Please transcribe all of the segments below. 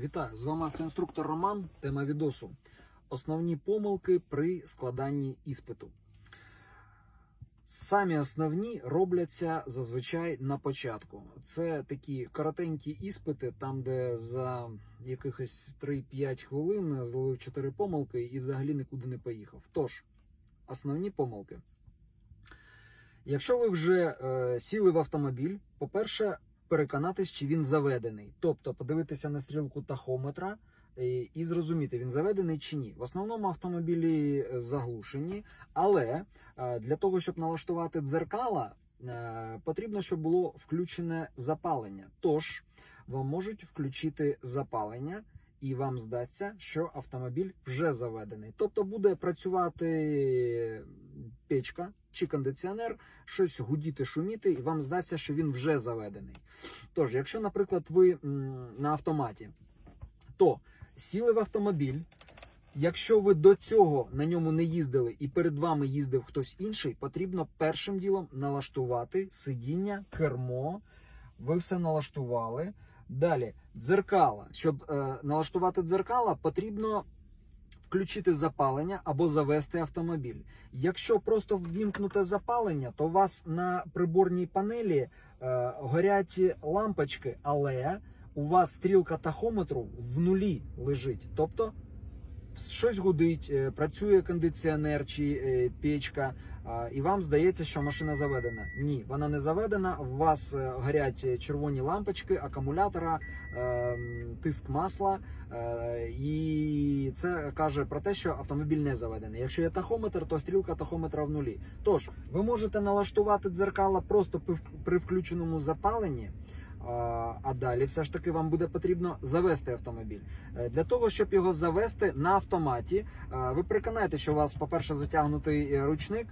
Вітаю! З вами автоінструктор Роман. Тема відосу. Основні помилки при складанні іспиту. Самі основні робляться зазвичай на початку. Це такі коротенькі іспити, там, де за якихось 3-5 хвилин зловив 4 помилки і взагалі нікуди не поїхав. Тож, основні помилки. Якщо ви вже е, сіли в автомобіль, по-перше, переконатись, чи він заведений. Тобто подивитися на стрілку тахометра і, і зрозуміти, він заведений чи ні. В основному автомобілі е, заглушені, але е, для того, щоб налаштувати дзеркала, е, потрібно, щоб було включене запалення. Тож вам можуть включити запалення. І вам здасться, що автомобіль вже заведений. Тобто буде працювати печка чи кондиціонер, щось гудіти, шуміти, і вам здасться, що він вже заведений. Тож, якщо, наприклад, ви на автоматі, то сіли в автомобіль. Якщо ви до цього на ньому не їздили і перед вами їздив хтось інший, потрібно першим ділом налаштувати сидіння, кермо. Ви все налаштували. Далі дзеркала. Щоб е, налаштувати дзеркала, потрібно включити запалення або завести автомобіль. Якщо просто ввімкнуте запалення, то у вас на приборній панелі е, горять лампочки, але у вас стрілка тахометру в нулі лежить. Тобто щось гудить, е, працює кондиціонер чи е, печка, і вам здається, що машина заведена. Ні, вона не заведена. У вас е, горять червоні лампочки, акумулятора, тиск масла, і це каже про те, що автомобіль не заведений. Якщо є тахометр, то стрілка тахометра в нулі. Тож ви можете налаштувати дзеркала просто при включеному запаленні. А далі все ж таки вам буде потрібно завести автомобіль. Е, Для того, щоб його завести на автоматі, е, ви переконаєте, що у вас, по-перше, затягнутий е, ручник,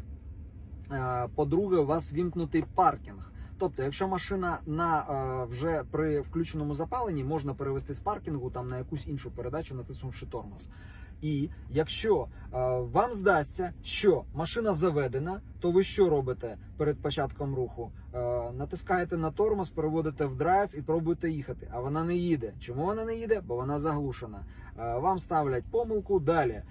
по-друге, у вас вімкнутий паркінг. Тобто, якщо машина на вже при включеному запаленні, можна перевести з паркінгу там на якусь іншу передачу, натиснувши тормоз. І якщо е, вам здасться, що машина заведена, то ви що робите перед початком руху? Е, натискаєте на тормоз, переводите в драйв і пробуєте їхати. А вона не їде. Чому вона не їде? Бо вона заглушена. Е, вам ставлять помилку. Далі е,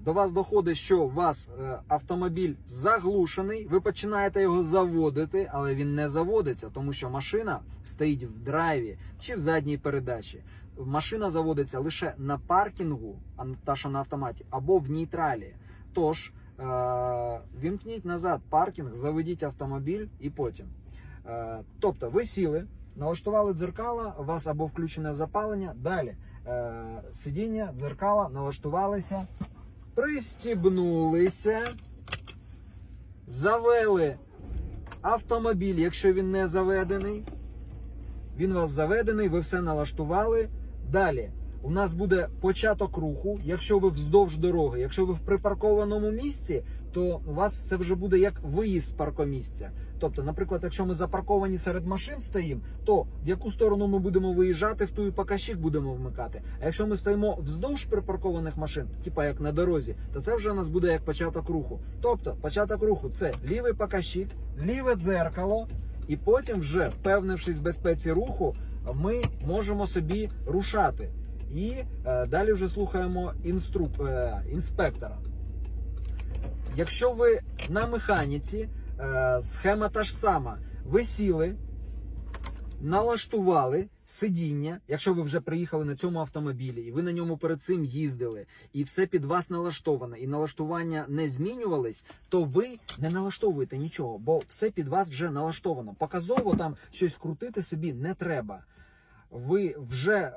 до вас доходить, що у вас е, автомобіль заглушений. Ви починаєте його заводити, але він не заводиться, тому що машина стоїть в драйві чи в задній передачі машина заводиться лише на паркінгу, а та що на автоматі, або в нейтралі. Тож е- вімкніть назад паркінг, заведіть автомобіль і потім. Е- тобто, ви сіли, налаштували дзеркала, у вас або включене запалення. Далі е- сидіння, дзеркала, налаштувалися, пристібнулися, завели автомобіль, якщо він не заведений. Він у вас заведений, ви все налаштували. Далі у нас буде початок руху. Якщо ви вздовж дороги, якщо ви в припаркованому місці, то у вас це вже буде як виїзд з паркомісця. Тобто, наприклад, якщо ми запарковані серед машин стоїмо, то в яку сторону ми будемо виїжджати, в ту і покащик будемо вмикати. А якщо ми стоїмо вздовж припаркованих машин, типа як на дорозі, то це вже у нас буде як початок руху. Тобто, початок руху це лівий покащик, ліве дзеркало. І потім, вже впевнившись в безпеці руху, ми можемо собі рушати. І е, далі вже слухаємо інструк... е, інспектора. Якщо ви на механіці, е, схема та ж сама. Ви сіли, налаштували сидіння, якщо ви вже приїхали на цьому автомобілі, і ви на ньому перед цим їздили, і все під вас налаштовано, і налаштування не змінювались, то ви не налаштовуєте нічого, бо все під вас вже налаштовано. Показово там щось крутити собі не треба. Ви вже е,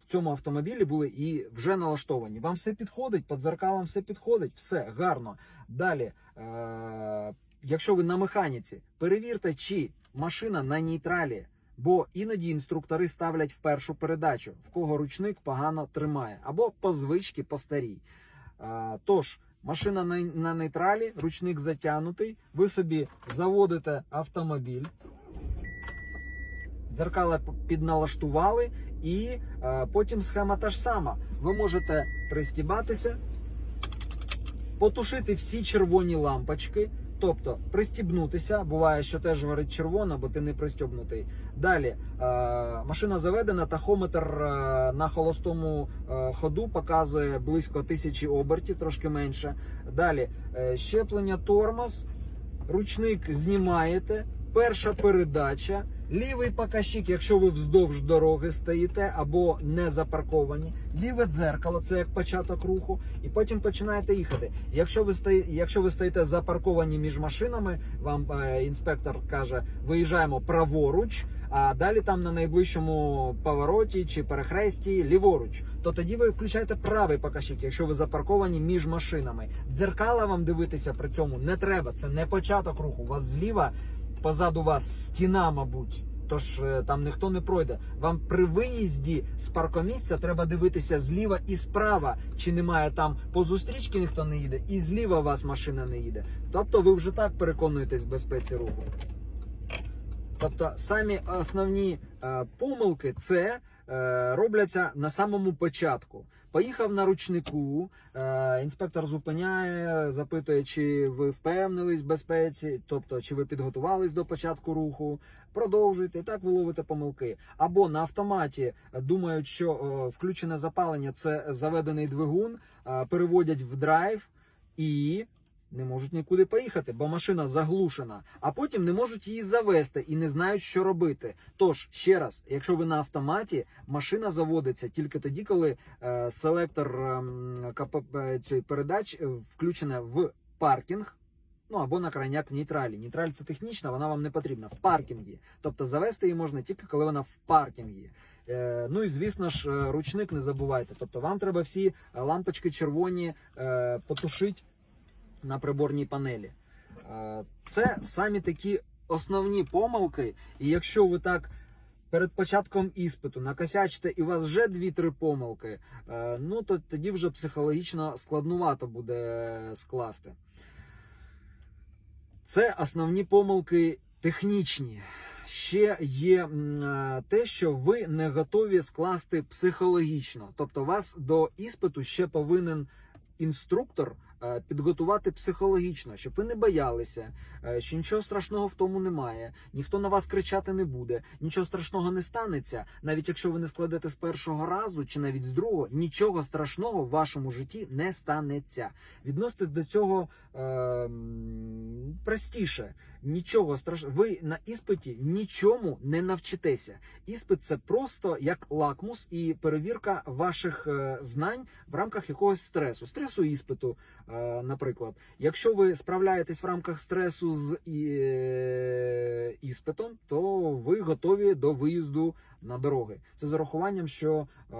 в цьому автомобілі були і вже налаштовані. Вам все підходить, під дзеркалом все підходить, все гарно. Далі, е, якщо ви на механіці, перевірте, чи машина на нейтралі. Бо іноді інструктори ставлять в першу передачу, в кого ручник погано тримає, або по звичці по старій. Тож, машина на, нейтралі, ручник затягнутий, ви собі заводите автомобіль, дзеркала підналаштували, і потім схема та ж сама. Ви можете пристібатися, потушити всі червоні лампочки, Тобто пристібнутися, буває, що теж горить червона, бо ти не пристібнутий. Далі е, машина заведена, тахометр е, на холостому е, ходу показує близько тисячі обертів, трошки менше. Далі е, щеплення тормоз, ручник знімаєте, перша передача. Лівий показчик, якщо ви вздовж дороги стоїте або не запарковані, ліве дзеркало це як початок руху, і потім починаєте їхати. Якщо ви стої, якщо ви стоїте запарковані між машинами, вам е, інспектор каже, виїжджаємо праворуч, а далі там на найближчому повороті чи перехресті ліворуч. То тоді ви включаєте правий показчик, якщо ви запарковані між машинами. Дзеркала вам дивитися при цьому не треба. Це не початок руху. У вас зліва позаду вас стіна, мабуть. Тож е, там ніхто не пройде. Вам при виїзді з паркомісця треба дивитися зліва і справа, чи немає там по зустрічці ніхто не їде, і зліва вас машина не їде. Тобто ви вже так переконуєтесь в безпеці руху. Тобто самі основні е, помилки це е, робляться на самому початку. Поїхав на ручнику, е, інспектор зупиняє, запитує, чи ви впевнились в безпеці, тобто чи ви підготувались до початку руху. Продовжуйте і так ви ловите помилки. Або на автоматі думають, що е, включене запалення це заведений двигун, е, переводять в драйв і не можуть нікуди поїхати, бо машина заглушена, а потім не можуть її завести і не знають, що робити. Тож ще раз, якщо ви на автоматі, машина заводиться тільки тоді, коли е, селектор ем, КПП цієї передач е, включена в паркінг. Ну або на крайняк в нейтралі. Нейтраль це технічна, вона вам не потрібна в паркінгі. Тобто завести її можна тільки коли вона в паркінгі. Е, ну і звісно ж, е, ручник не забувайте. Тобто вам треба всі е, лампочки червоні е, потушити на приборній панелі. Е, Це самі такі основні помилки. І якщо ви так перед початком іспиту накосячите і у вас вже 2-3 помилки, е, ну то тоді вже психологічно складнувато буде скласти. Це основні помилки технічні. Ще є е, те, що ви не готові скласти психологічно. Тобто, вас до іспиту ще повинен інструктор підготувати психологічно, щоб ви не боялися, е, що нічого страшного в тому немає, ніхто на вас кричати не буде, нічого страшного не станеться. Навіть якщо ви не складете з першого разу чи навіть з другого, нічого страшного в вашому житті не станеться. Відноситесь до цього е, простіше. Нічого страшного. Ви на іспиті нічому не навчитеся. Іспит це просто як лакмус і перевірка ваших е, знань в рамках якогось стресу, стресу іспиту, е, наприклад. Якщо ви справляєтесь в рамках стресу з е, іспитом, то ви готові до виїзду на дороги. Це з урахуванням, що е,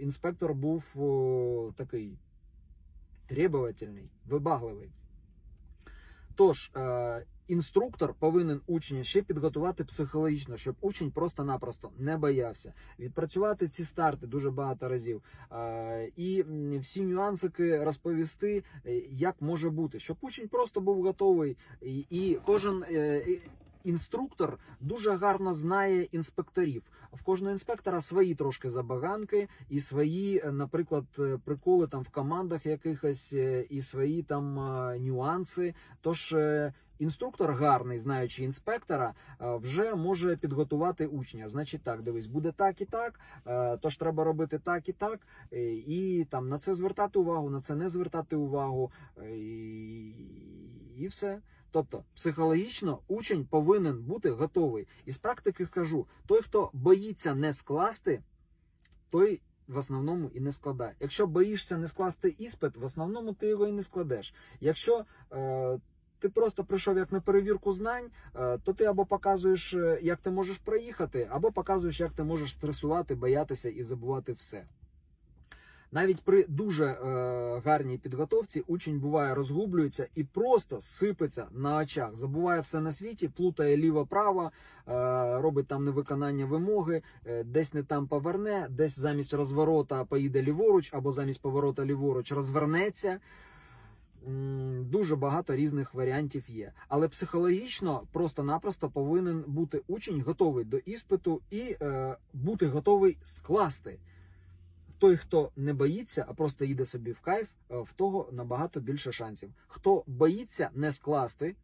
інспектор був такий требовательний, вибагливий. Тож, е, інструктор повинен учня ще підготувати психологічно, щоб учень просто-напросто не боявся. Відпрацювати ці старти дуже багато разів. І всі нюансики розповісти, е, як може бути, щоб учень просто був готовий. І, кожен. е, Інструктор дуже гарно знає інспекторів. В кожного інспектора свої трошки забаганки і свої, е, наприклад, приколи там в командах якихось, і свої там нюанси. Тож інструктор гарний, знаючи інспектора, е, вже може підготувати учня. Значить, так, дивись, буде так і так. е, Тож треба робити так і так, е, і там на це звертати увагу, на це не звертати увагу, і, і все. Тобто психологічно учень повинен бути готовий. І з практики скажу: той, хто боїться не скласти, той в основному і не складає. Якщо боїшся не скласти іспит, в основному ти його і не складеш. Якщо е, ти просто прийшов як на перевірку знань, е, то ти або показуєш, е, як ти можеш проїхати, або показуєш, як ти можеш стресувати, боятися і забувати все. Навіть при дуже е, гарній підготовці учень буває розгублюється і просто сипеться на очах, забуває все на світі, плутає ліво-право, е, робить там невиконання вимоги, е, десь не там поверне, десь замість розворота поїде ліворуч, або замість поворота ліворуч розвернеться. Дуже багато різних варіантів є, але психологічно просто-напросто повинен бути учень готовий до іспиту і е, бути готовий скласти той, хто не боїться, а просто їде собі в кайф, е, в того набагато більше шансів. Хто боїться не скласти,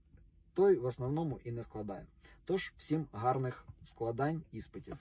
той в основному і не складає. Тож всім гарних складань іспитів.